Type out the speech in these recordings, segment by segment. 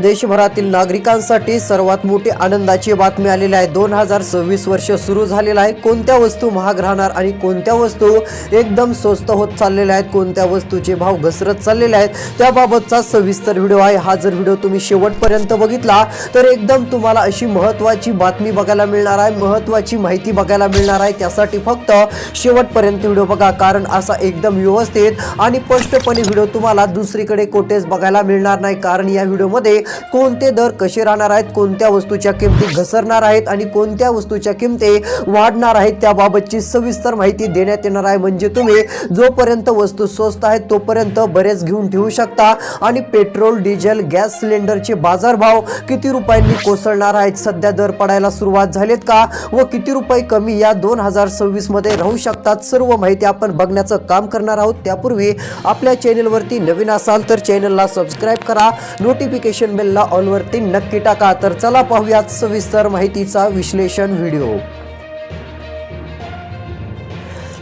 देशभरातील नागरिकांसाठी सर्वात मोठी आनंदाची बातमी आलेली आहे. दोन हजार सव्वीस वर्ष सुरू झालेलं आहे. कोणत्या वस्तू महाग राहणार आणि कोणत्या वस्तू एकदम स्वस्त होत चाललेल्या आहेत कोणत्या वस्तूचे भाव घसरत चाललेले आहेत त्याबाबतचा सविस्तर व्हिडिओ आहे. हा जर व्हिडिओ तुम्ही शेवटपर्यंत बघितला तर एकदम तुम्हाला अशी महत्त्वाची बातमी बघायला मिळणार आहे. महत्त्वाची माहिती बघायला मिळणार आहे. त्यासाठी फक्त शेवटपर्यंत व्हिडिओ बघा कारण असा एकदम व्यवस्थित आणि स्पष्टपणे व्हिडिओ तुम्हाला दुसरीकडे कोठेच बघायला मिळणार नाही. कारण या व्हिडिओमध्ये कोणते दर कसे राहणार आहेत कोणत्या वस्तूच्या किमती घसरणार आहेत आणि कोणत्या वस्तूच्या किमती वाढणार आहेत त्याबाबतची सविस्तर माहिती देण्यात येणार आहे. म्हणजे तुम्ही जोपर्यंत वस्तू स्वस्त आहेत तोपर्यंत बरेच घेऊन ठेवू शकता. आणि पेट्रोल डिझेल गॅस सिलेंडरचे बाजारभाव किती रुपयांनी कोसळणार आहेत? सध्या दर पडायला सुरुवात झालेत का? व किती रुपये कमी या दोन हजार सव्वीसमध्ये राहू शकतात? सर्व माहिती आपण बघण्याचं काम करणार आहोत. त्यापूर्वी आपल्या चॅनेलवरती नवीन असाल तर चॅनलला सबस्क्राईब करा. नोटिफिकेशन बेलला ऑलवरती नक्की टाका. तर चला पाहूयात सविस्तर माहितीचा विश्लेषण व्हिडिओ.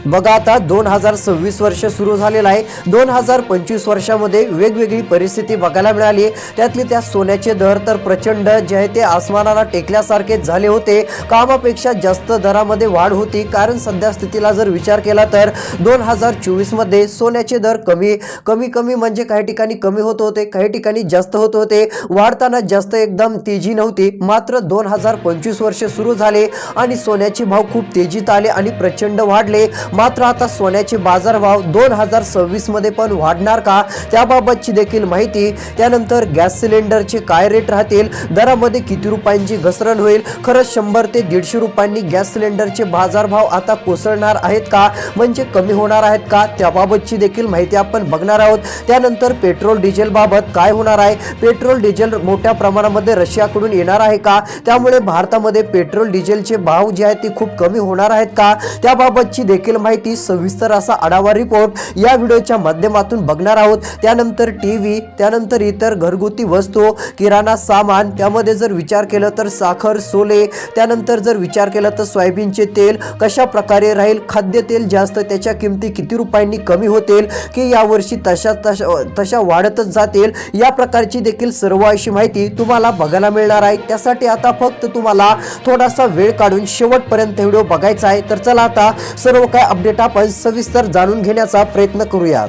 बघा आता दोन हजार सव्वीस वर्ष सुरू झालेलं आहे. दोन हजार पंचवीस वर्षामध्ये वेगवेगळी परिस्थिती बघायला मिळाली. त्यातली त्या सोन्याचे दर तर प्रचंड जे आहे ते आसमानाला टेकल्यासारखे झाले होते. कामापेक्षा जास्त दरामध्ये वाढ होती. कारण सध्या स्थितीला जर विचार केला तर दोन हजार चोवीसमध्ये सोन्याचे दर कमी कमी कमी म्हणजे काही ठिकाणी कमी होत होते काही ठिकाणी जास्त होत होते. वाढताना जास्त एकदम तेजी नव्हती. मात्र दोन हजार पंचवीस वर्ष सुरू झाले आणि सोन्याचे भाव खूप तेजीत आले आणि प्रचंड वाढले. मात्र आता सोन्याचे बाजारभाव दोन हजार सव्वीसमध्ये पण वाढणार का? त्याबाबतची देखील माहिती. त्यानंतर गॅस सिलेंडरचे काय रेट राहतील? दरामध्ये किती रुपयांची घसरण होईल? खरंच शंभर ते दीडशे रुपयांनी गॅस सिलेंडरचे बाजारभाव आता कोसळणार आहेत का? म्हणजे कमी होणार आहेत का? त्याबाबतची देखील माहिती आपण बघणार आहोत. त्यानंतर पेट्रोल डिझेलबाबत काय होणार आहे? पेट्रोल डिझेल मोठ्या प्रमाणामध्ये रशियाकडून येणार आहे का? त्यामुळे भारतामध्ये पेट्रोल डिझेलचे भाव जे आहेत ते खूप कमी होणार आहेत का? त्याबाबतची देखील माहिती सविस्तर असा आढावा रिपोर्ट या व्हिडिओच्या माध्यमातून बघणार आहोत. त्यानंतर टी व्ही त्यानंतर इतर घरगुती वस्तू किराणा सामान त्यामध्ये जर विचार केला तर साखर सोले त्यानंतर जर विचार केला तर सोयाबीनचे तेल कशा प्रकारे राहील खाद्यतेल जास्त त्याच्या किमती किती रुपयांनी कमी होतील की यावर्षी तशा तशा तशा वाढतच जातील या प्रकारची देखील सर्व अशी माहिती तुम्हाला बघायला मिळणार आहे. त्यासाठी आता फक्त तुम्हाला थोडासा वेळ काढून शेवटपर्यंत व्हिडिओ बघायचा आहे. तर चला आता सर्व काय अपडेट आपण सविस्तर जाणून घेण्याचा प्रयत्न करूयात.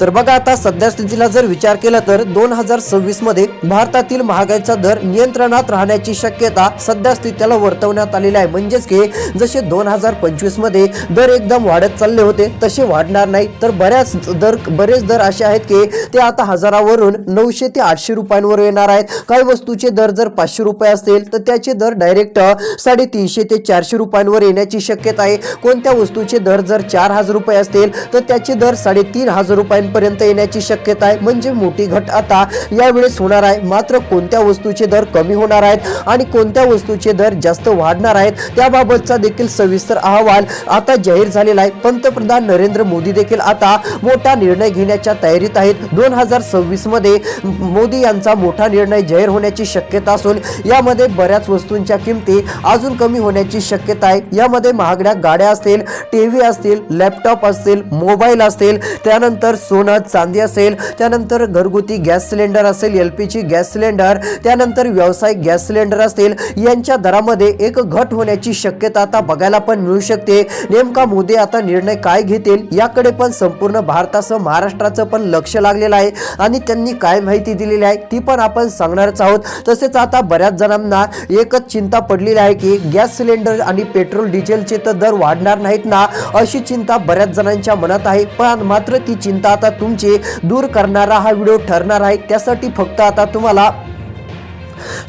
तर बघा आता सध्या स्थितीला जर विचार केला तर दोन हजार सव्वीसमध्ये भारतातील महागाईचा दर नियंत्रणात राहण्याची शक्यता सध्या स्थितीला वर्तवण्यात आलेली आहे. म्हणजेच की जसे दोन हजार पंचवीसमध्ये दर एकदम वाढत चालले होते तसे वाढणार नाही. तर बऱ्याच दर बरेच दर असे आहेत की ते आता हजारावरून नऊशे ते आठशे रुपयांवर येणार आहेत. काही वस्तूचे दर जर पाचशे रुपये असतील तर त्याचे दर डायरेक्ट साडेतीनशे ते चारशे रुपयांवर येण्याची शक्यता आहे. कोणत्या वस्तूचे दर जर चार हजार रुपये असतील तर त्याचे दर साडेतीन हजार पर्यंत येण्याची शक्यता आहे. म्हणजे मोठी घट आता यावेळेस होणार आहे. मात्र कोणत्या वस्तूचे दर कमी होणार आहेत आणि कोणत्या वस्तूचे दर जास्त वाढणार आहेत त्याबाबतचा देखील सविस्तर अहवाल आता जाहीर झालेला आहे. पंतप्रधान नरेंद्र मोदी देखील आता मोठा निर्णय घेण्याच्या तयारीत आहेत. दोन हजार सव्वीसमध्ये मोदी यांचा मोठा निर्णय जाहीर होण्याची शक्यता असून यामध्ये बऱ्याच वस्तूंच्या किमती अजून कमी होण्याची शक्यता आहे. यामध्ये महागड्या गाड्या असतील टीव्ही असतील लॅपटॉप असतील मोबाईल असतील त्यानंतर सोनं चांदी असेल त्यानंतर घरगुती गॅस सिलेंडर असेल L P G gas cylinder त्यानंतर व्यावसायिक गॅस सिलेंडर असतील यांच्या दरामध्ये एक घट होण्याची शक्यता आता बघायला पण मिळू शकते. नेमका मोदी आता निर्णय काय घेतील याकडे पण संपूर्ण भारतासह महाराष्ट्राचं पण लक्ष लागलेलं आहे आणि त्यांनी काय माहिती दिलेली आहे ती पण आपण सांगणारच आहोत. तसेच आता बऱ्याच जणांना एकच चिंता पडलेली आहे की गॅस सिलेंडर आणि पेट्रोल डिझेलचे तर दर वाढणार नाहीत ना अशी चिंता बऱ्याच जणांच्या मनात आहे पण मात्र ती चिंता आता तुमचे दूर करणारा हा व्हिडिओ ठरणार आहे. त्यासाठी फक्त आता तुम्हाला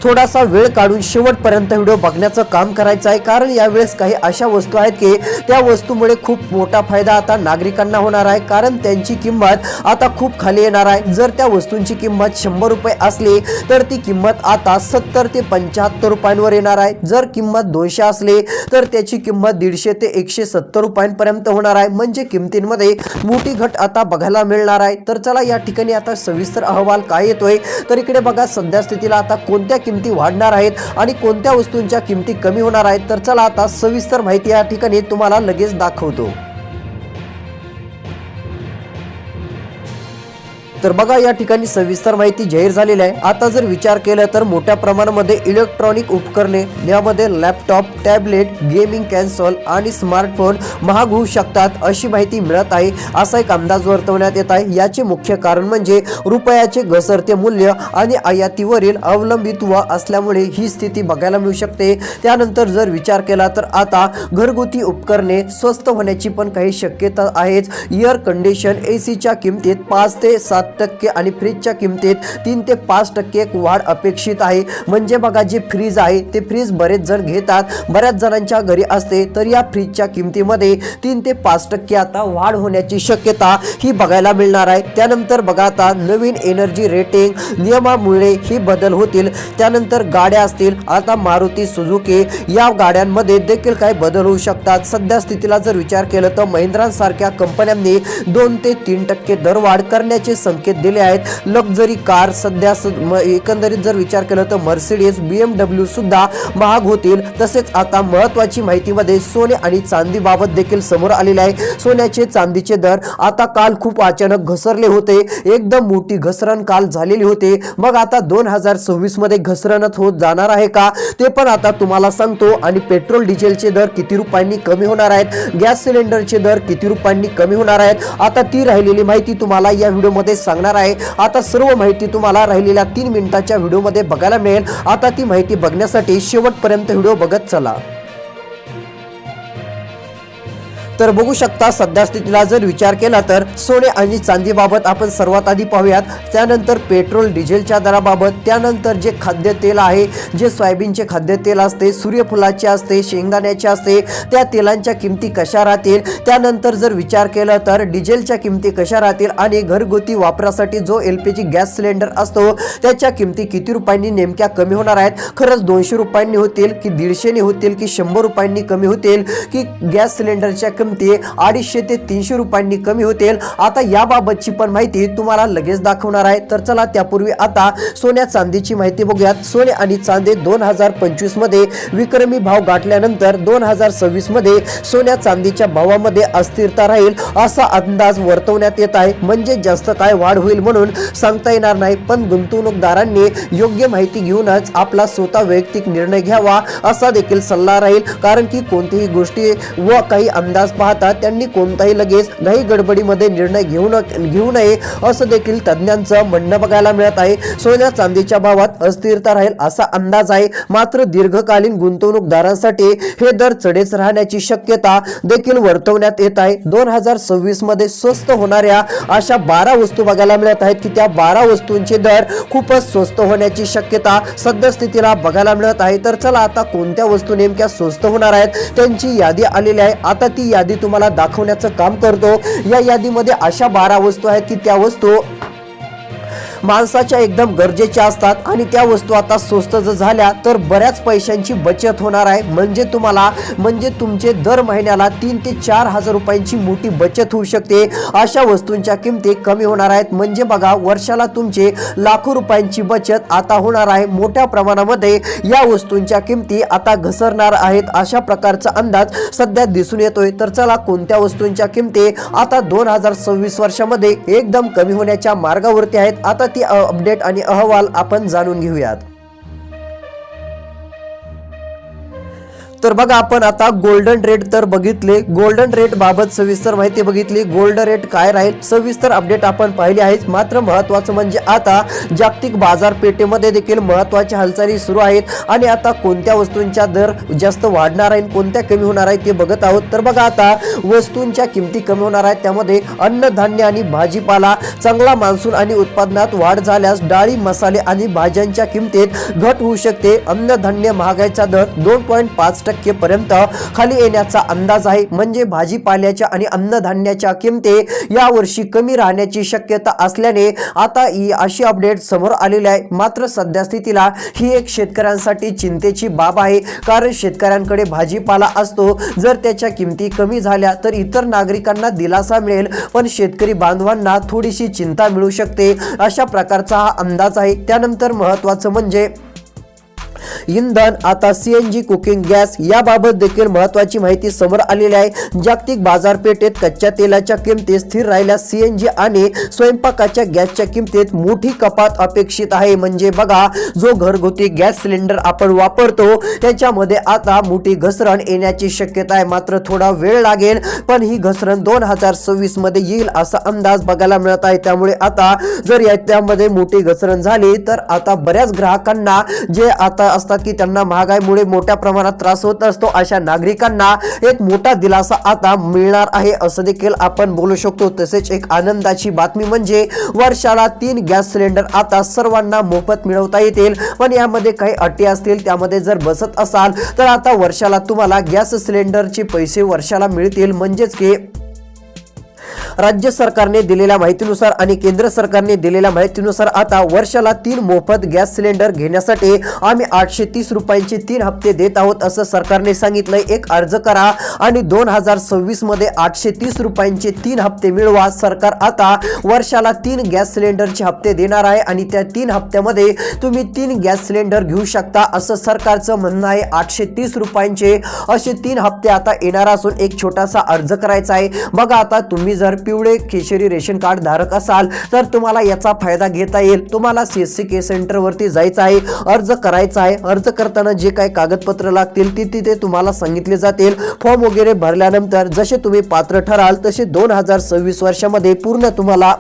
थोडासा वेळ काढून शेवटपर्यंत व्हिडिओ बघण्याचं काम करायचं आहे. कारण यावेळेस काही अशा वस्तू आहेत की त्या वस्तूमुळे खूप मोठा फायदा आता नागरिकांना होणार आहे. कारण त्यांची किंमत आता खूप खाली येणार आहे. जर त्या वस्तूंची किंमत शंभर रुपये असली तर ती किंमत आता सत्तर ते पंच्याहत्तर रुपयांवर येणार आहे. जर किंमत दोनशे असली तर त्याची किंमत दीडशे ते एकशे सत्तर रुपयांपर्यंत होणार आहे. म्हणजे किमतींमध्ये मोठी घट आता बघायला मिळणार आहे. तर चला या ठिकाणी आता सविस्तर अहवाल काय येतोय तर इकडे बघा सध्या स्थितीला आता कोण कोणत्या किमती वाढणार आहेत आणि कोणत्या वस्तूंच्या किमती कमी होणार आहेत? तर चला आता सविस्तर माहिती या ठिकाणी तुम्हाला लगेच दाखवतो. तर बघा या ठिकाणी सविस्तर माहिती जाहीर झालेली आहे. आता जर विचार केला तर मोठ्या प्रमाणामध्ये इलेक्ट्रॉनिक उपकरणे यामध्ये लॅपटॉप टॅबलेट गेमिंग कॅन्सॉल आणि स्मार्टफोन महाग होऊ शकतात अशी माहिती मिळत आहे असा एक अंदाज वर्तवण्यात येत आहे. याचे मुख्य कारण म्हणजे रुपयाचे घसरते मूल्य आणि आयातीवरील अवलंबित्व असल्यामुळे ही स्थिती बघायला मिळू शकते. त्यानंतर जर विचार केला तर आता घरगुती उपकरणे स्वस्त होण्याची पण काही शक्यता आहेच. एअर कंडिशन एसीच्या किमतीत पाच ते सात टक्के आणि फ्रीजच्या किमतीत तीन ते पाच टक्के एक वाढ अपेक्षित आहे. म्हणजे बघा जे फ्रीज आहे ते फ्रीज बरेच जण घेतात. बऱ्याच जणांच्या घरी असते तर या फ्रीजच्या किमतीमध्ये तीन ते पाच टक्के आता वाढ होण्याची शक्यता ही बघायला मिळणार आहे. त्यानंतर बघा आता नवीन एनर्जी रेटिंग नियमामुळे ही बदल होतील. त्यानंतर गाड्या असतील आता मारुती सुझुकी या गाड्यांमध्ये देखील काही बदल होऊ शकतात. सध्या स्थितीला जर विचार केला तर महिंद्रांसारख्या कंपन्यांनी दोन ते तीन टक्के दरवाढ करण्याचे संकेत दिले आहेत. लक्झरी कार सध्या स- म- एकंदरीत जर विचार केला तर मर्सिडीज बी बीएमडब्ल्यू सुद्धा महाग होतील. तसेच आता महत्वाची माहितीमध्ये सोने आणि चांदी बाबत देखील समोर आलेले आहे. सोन्याचे चांदीचे दर आता काल खूप अचानक घसरले होते. एकदम मोठी घसरण काल झालेली होते. मग आता दोन हजार सव्वीसमध्ये घसरणच होत जाणार आहे का? ते पण आता तुम्हाला सांगतो. आणि पेट्रोल डिझेलचे दर किती रुपयांनी कमी होणार आहेत? गॅस सिलेंडरचे दर किती रुपयांनी कमी होणार आहेत? आता ती राहिलेली माहिती तुम्हाला या व्हिडिओमध्ये सांगणार आहे. आता सर्व माहिती तुम्हाला राहिलेल्या तीन मिनिटाच्या व्हिडिओमध्ये बघायला मिळेल. आता ती माहिती बघण्यासाठी शेवटपर्यंत व्हिडिओ बघत चला. तर बघू शकता सध्या स्थितीला जर विचार केला तर सोने आणि चांदीबाबत आपण सर्वात आधी पाहूयात. त्यानंतर पेट्रोल डिझेलच्या दराबाबत त्यानंतर जे खाद्यतेल आहे जे सोयाबीनचे खाद्यतेल असते सूर्यफुलाचे असते शेंगदाण्याचे असते त्या तेलांच्या किमती कशा राहतील? त्यानंतर जर विचार केला तर डिझेलच्या किमती कशा राहतील आणि घरगुती वापरासाठी जो L P G gas cylinder असतो त्याच्या किमती किती रुपयांनी नेमक्या कमी होणार आहेत? खरंच दोनशे रुपयांनी होतील की दीडशेने होतील की शंभर रुपयांनी कमी होतील की गॅस सिलेंडरच्या किमती अडीचशे ते तीनशे रुपयांनी कमी होतील. आता याबाबतची पण माहिती तुम्हाला लगेच दाखवणार आहे. तर चला त्यापूर्वी आता सोन्या चांदीची माहिती बघूयात. सोने आणि चांदी दोन हजार पंचवीसमध्ये विक्रमी भाव गाठल्यानंतर दोन हजार सव्वीसमध्ये सोन्या चांदीच्या भावामध्ये अस्थिरता राहील असा अंदाज वर्तवण्यात येत आहे. म्हणजे जास्त काय वाढ होईल म्हणून सांगता येणार नाही. पण गुंतवणूकदारांनी योग्य माहिती घेऊनच आपला स्वतः वैयक्तिक निर्णय घ्यावा असा देखील सल्ला राहील. कारण की कोणतीही गोष्टी व काही अंदाज पाहता त्यांनी कोणताही लगेच घाई गडबडीमध्ये निर्णय घेऊ न घेऊ नये असं देखील तज्ज्ञांचं म्हणणं बघायला मिळत आहे. सोन्या चांदीच्या भावात अस्थिरता राहील असा अंदाज आहे. मात्र दीर्घकालीन गुंतवणूकदारांसाठी हे दर चढेच राहण्याची शक्यता देखील वर्तवण्यात येत आहे. दोन हजार सव्वीसमध्ये स्वस्त होणाऱ्या अशा बारा वस्तू बघायला मिळत आहेत की त्या बारा वस्तूंचे दर खूपच स्वस्त होण्याची शक्यता सद्यस्थितीला बघायला मिळत आहे. तर चला आता कोणत्या वस्तू नेमक्या स्वस्त होणार आहेत? त्यांची यादी आलेली आहे. आता ती यादी तुम्हाला दाखवण्याचं काम करतो. या यादीमध्ये अशा बारा वस्तू आहेत की त्या वस्तू माणसाच्या एकदम गरजेच्या असतात आणि त्या वस्तू आता स्वस्त जर झाल्या तर बऱ्याच पैशांची बचत होणार आहे. म्हणजे तुम्हाला म्हणजे तुमचे दर महिन्याला तीन ते चार हजार रुपयांची मोठी बचत होऊ शकते. अशा वस्तूंच्या किमती कमी होणार आहेत. म्हणजे बघा वर्षाला तुमचे लाखो रुपयांची बचत आता होणार आहे. मोठ्या प्रमाणामध्ये या वस्तूंच्या किमती आता घसरणार आहेत. अशा प्रकारचा अंदाज सध्या दिसून येतोय. तर चला कोणत्या वस्तूंच्या किमती आता दोन हजार सव्वीस वर्षामध्ये एकदम कमी होण्याच्या मार्गावरती आहेत? आता ती अपडेट आणि अहवाल आपण जाणून घेऊयात. तर बघा आपण आता गोल्डन रेट तर बघितले. गोल्डन रेट बाबत सविस्तर माहिती बघितली. गोल्ड रेट काय राहील? सविस्तर अपडेट आपण पाहिली आहेत मात्र महत्वाचं म्हणजे आता जागतिक बाजारपेठेमध्ये देखील महत्त्वाच्या हालचाली सुरू आहेत आणि आता कोणत्या वस्तूंच्या दर जास्त वाढणार आहे कोणत्या कमी होणार आहेत ते बघत आहोत. तर बघा आता वस्तूंच्या किमती कमी होणार आहेत. त्यामध्ये अन्नधान्य आणि भाजीपाला चांगला मान्सून आणि उत्पादनात वाढ झाल्यास डाळी मसाले आणि भाज्यांच्या किमतीत घट होऊ शकते. अन्नधान्य महागाईचा दर दोन पॉईंट पाच टक्के पर्यंत खाली येण्याचा अंदाज आहे. म्हणजे भाजीपाल्याच्या आणि अन्नधान्याच्या किमती यावर्षी कमी राहण्याची शक्यता असल्याने आता ही अशी अपडेट समोर आलेली आहे. मात्र सध्या स्थितीला ही एक शेतकऱ्यांसाठी चिंतेची बाब आहे. कारण शेतकऱ्यांकडे भाजीपाला असतो. जर त्याच्या किमती कमी झाल्या तर इतर नागरिकांना दिलासा मिळेल. पण शेतकरी बांधवांना थोडीशी चिंता मिळू शकते. अशा प्रकारचा हा अंदाज आहे. त्यानंतर महत्वाचं म्हणजे इंधन आता सीएनजी कुकिंग गॅस याबाबत देखील महत्वाची माहिती समोर आलेली आहे. जागतिक बाजारपेठेत कच्च्या तेलाच्या किमती स्थिर राहिल्या. सीएनजी आणि स्वयंपाकाच्या गॅसच्या किमतीत मोठी कपात अपेक्षित आहे. म्हणजे बघा जो घरगुती गॅस सिलेंडर आपण वापरतो त्याच्यामध्ये आता मोठी घसरण येण्याची शक्यता आहे. मात्र थोडा वेळ लागेल पण ही घसरण दोन हजार सव्वीसमध्ये येईल असा अंदाज बघायला मिळत आहे. त्यामुळे आता जर याच्यामध्ये मोठी घसरण झाली तर आता बऱ्याच ग्राहकांना जे आता असतात की त्यांना महागाईमुळे मोठ्या प्रमाणात त्रास होत असतो. अशा नागरिकांना एक मोठा दिलासा आता मिळणार आहे असं देखील आपण बोलू शकतो. तसेच एक आनंदाची बातमी म्हणजे वर्षाला तीन गॅस सिलेंडर आता सर्वांना मोफत मिळवता येतील. पण यामध्ये काही अटी असतील त्यामध्ये जर बसत असाल तर आता वर्षाला तुम्हाला गॅस सिलेंडरचे पैसे वर्षाला मिळतील. म्हणजेच की राज्य सरकारने दिलेल्या माहितीनुसार आणि केंद्र सरकारने दिलेल्या माहितीनुसार आता वर्षाला तीन मोफत गॅस सिलेंडर घेण्यासाठी आम्ही आठशे तीस रुपयांचे तीन हप्ते देत आहोत असं सरकारने सांगितलंय. एक अर्ज करा आणि दोन हजार सव्वीसमध्ये आठशे तीस रुपयांचे तीन हप्ते मिळवा. सरकार आता वर्षाला तीन गॅस सिलेंडरचे हप्ते देणार आहे आणि त्या तीन हप्त्यामध्ये तुम्ही तीन गॅस सिलेंडर घेऊ शकता असं सरकारचं म्हणणं आहे. आठशे तीस रुपयांचे असे तीन हप्ते आता येणार असून एक छोटासा अर्ज करायचा आहे. बघा आता तुम्ही जर पिवळे केशरी रेशन कार्ड धारक असाल तर तुम्हाला याचा फायदा घेता येईल. तुम्हाला सी एस सी के सेंटरवरती जायचं आहे. अर्ज करायचा आहे. अर्ज करताना जे काही कागदपत्र लागतील ती तिथे तुम्हाला सांगितले जातील. फॉर्म वगैरे भरल्यानंतर जसे तुम्ही पात्र ठराल तसे दोन हजार सव्वीस वर्षामध्ये पूर्ण तुम्हाला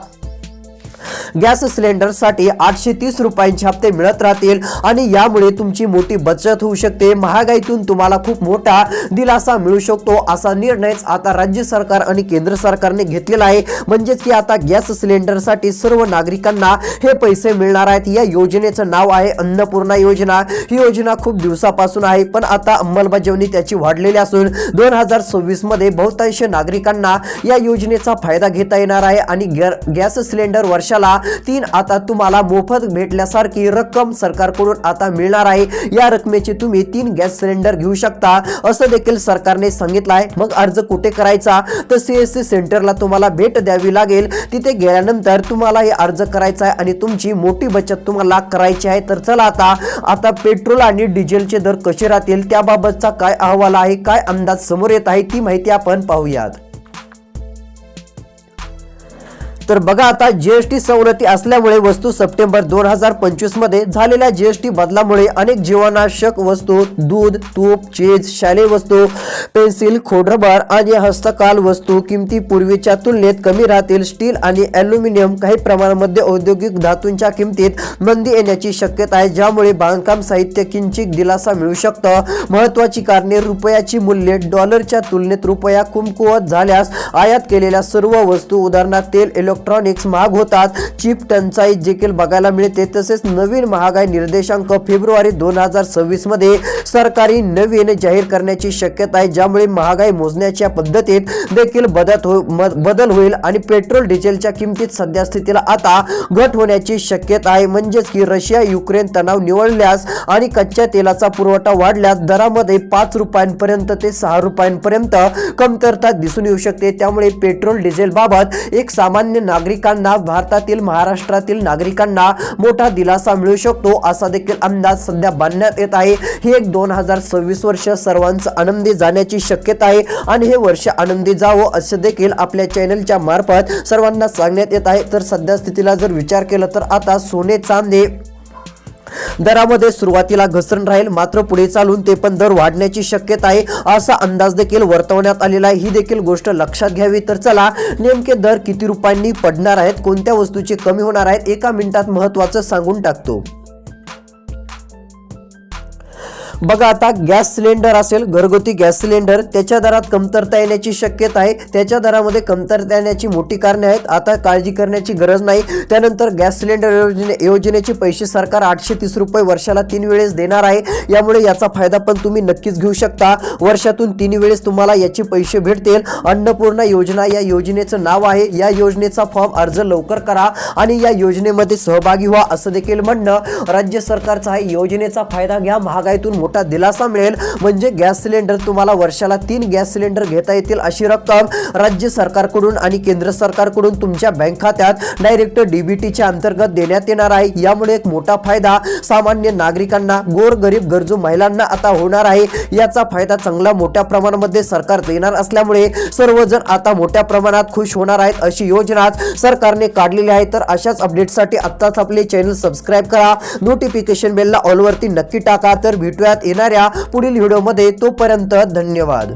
गॅस सिलेंडरसाठी आठशे तीस रुपयांचे हप्ते मिळत राहतील आणि यामुळे तुमची मोठी बचत होऊ शकते. महागाईतून तुम्हाला खूप मोठा दिलासा मिळू शकतो असा निर्णयच आता राज्य सरकार आणि केंद्र सरकारने घेतलेला आहे. म्हणजेच की आता गॅस सिलेंडरसाठी सर्व नागरिकांना हे पैसे मिळणार आहेत. या योजनेचं नाव आहे अन्नपूर्णा योजना. ही योजना खूप दिवसापासून आहे पण आता अंमलबजावणी त्याची वाढलेली असून दोन हजार सव्वीसमध्ये बहुतांश नागरिकांना या योजनेचा फायदा घेता येणार आहे आणि गॅ- गॅस सिलेंडर वर्षाला तीन आता तुम्हाला मोफत भेटल्यासारखी रक्कम सरकारकडून आता मिळणार आहे. या रकमेचे तुम्ही तीन गॅस सिलेंडर घेऊ शकता असं देखील सरकारने सांगितलं आहे मग अर्ज कुठे करायचा? तर सीएससी सेंटरला तुम्हाला भेट द्यावी लागेल. तिथे गेल्यानंतर तुम्हाला हे अर्ज करायचा आहे आणि तुमची मोठी बचत तुम्हाला करायची आहे. तर चला आता आता पेट्रोल आणि डिझेलचे दर कसे राहतील? त्याबाबतचा काय अहवाल आहे? काय अंदाज समोर येत आहे? ती माहिती आपण पाहूयात. तर बघा आता जीएसटी सवलती असल्यामुळे वस्तू सप्टेंबर दोन हजार पंचवीसमध्ये झालेल्या जीएसटी बदलामुळे अनेक जीवनाशक वस्तू दूध तूप चीज शालेय वस्तू पेन्सिल खोडरबर आणि हस्तकाल वस्तू किमती पूर्वीच्या तुलनेत कमी राहतील. स्टील आणि अल्युमिनियम काही प्रमाणामध्ये औद्योगिक धातूंच्या किमतीत मंदी येण्याची शक्यता आहे ज्यामुळे बांधकाम साहित्य किंचित दिलासा मिळू शकतं. महत्वाची कारणे रुपयाची मूल्ये डॉलरच्या तुलनेत रुपया कुमकुवत झाल्यास आयात केलेल्या सर्व वस्तू उदाहरणार्थ तेल इलेक्ट्रॉनिक्स महाग होतात. चिप टंचाई देखील बघायला मिळते. तसेच नवीन महागाई निर्देशांक फेब्रुवारी दोन हजार सव्वीसमध्ये सरकारी नवीन जाहीर करण्याची शक्यता आहे. ज्यामुळे महागाई मोजण्याच्या पद्धतीत देखील बदल हो म- बदल होईल आणि पेट्रोल डिझेलच्या किमतीत सध्या स्थितीला आता घट होण्याची शक्यता आहे. म्हणजेच की रशिया युक्रेन तणाव निवळल्यास आणि कच्च्या तेलाचा पुरवठा वाढल्यास दरामध्ये पाच रुपयांपर्यंत ते सहा रुपयांपर्यंत कमतरता दिसून येऊ शकते. त्यामुळे पेट्रोल डिझेल बाबत एक सामान्य नागरिकांना भारतातील महाराष्ट्रातील नागरिकांना मोठा दिलासा मिळू शकतो असा देखील अंदाज सध्या बांधण्यात येत आहे. ही एक दोन हजार सव्वीस वर्ष सर्वांचं आनंदी जाण्याची शक्यता आहे आणि हे वर्ष आनंदी जावं असं देखील आपल्या चॅनलच्या मार्फत सर्वांना सांगण्यात येत आहे. तर सध्या स्थितीला जर विचार केला तर आता सोने चांदी दरामध्ये सुरुवातीला घसरण राहील मात्र पुढे चालून ते पण दर वाढण्याची शक्यता आहे असा अंदाज देखील वर्तवण्यात आलेला आहे. ही देखील गोष्ट लक्षात घ्यावी तर चला नेमके दर किती रुपयांनी पडणार आहेत कोणत्या वस्तूचे कमी होणार आहेत एका मिनिटात महत्वाचं सांगून टाकतो. बघा आता गॅस सिलेंडर असेल घरगुती गॅस सिलेंडर त्याच्या दरात कमतरता येण्याची शक्यता आहे. त्याच्या दरामध्ये कमतरता येण्याची मोठी कारणे आहेत. आता काळजी करण्याची गरज नाही. त्यानंतर गॅस सिलेंडर योजने योजनेचे पैसे सरकार आठशे तीस रुपये वर्षाला तीन वेळेस देणार आहे. यामुळे याचा फायदा पण तुम्ही नक्कीच घेऊ शकता. वर्षातून तीन वेळेस तुम्हाला याचे पैसे भेटतील. अन्नपूर्णा योजना या योजनेचं नाव आहे. या योजनेचा फॉर्म अर्ज लवकर करा आणि या योजनेमध्ये सहभागी व्हा असं देखील म्हणणं राज्य सरकारचं आहे. योजनेचा फायदा घ्या. महागाईतून मोठा दिलासा मिळेल. म्हणजे गॅस सिलेंडर तुम्हाला वर्षाला तीन गॅस सिलेंडर घेता येतील अशी रक्कम राज्य सरकारकडून आणि केंद्र सरकारकडून तुमच्या बँक खात्यात डायरेक्ट डीबीटीच्या अंतर्गत देण्यात येणार आहे. यामुळे एक मोठा फायदा सामान्य नागरिकांना गोर गरीब गरजू महिलांना आता होणार आहे. याचा फायदा चांगला मोठ्या प्रमाणामध्ये सरकार देणार असल्यामुळे सर्वजण आता मोठ्या प्रमाणात खुश होणार आहेत अशी योजना सरकारने काढलेली आहे. तर अशाच अपडेटसाठी आत्ताच आपले चॅनल सबस्क्राईब करा. नोटिफिकेशन बेलला ऑलवरती नक्की टाका. तर भेटूयात येणाऱ्या पुढील व्हिडिओमध्ये तोपर्यंत धन्यवाद.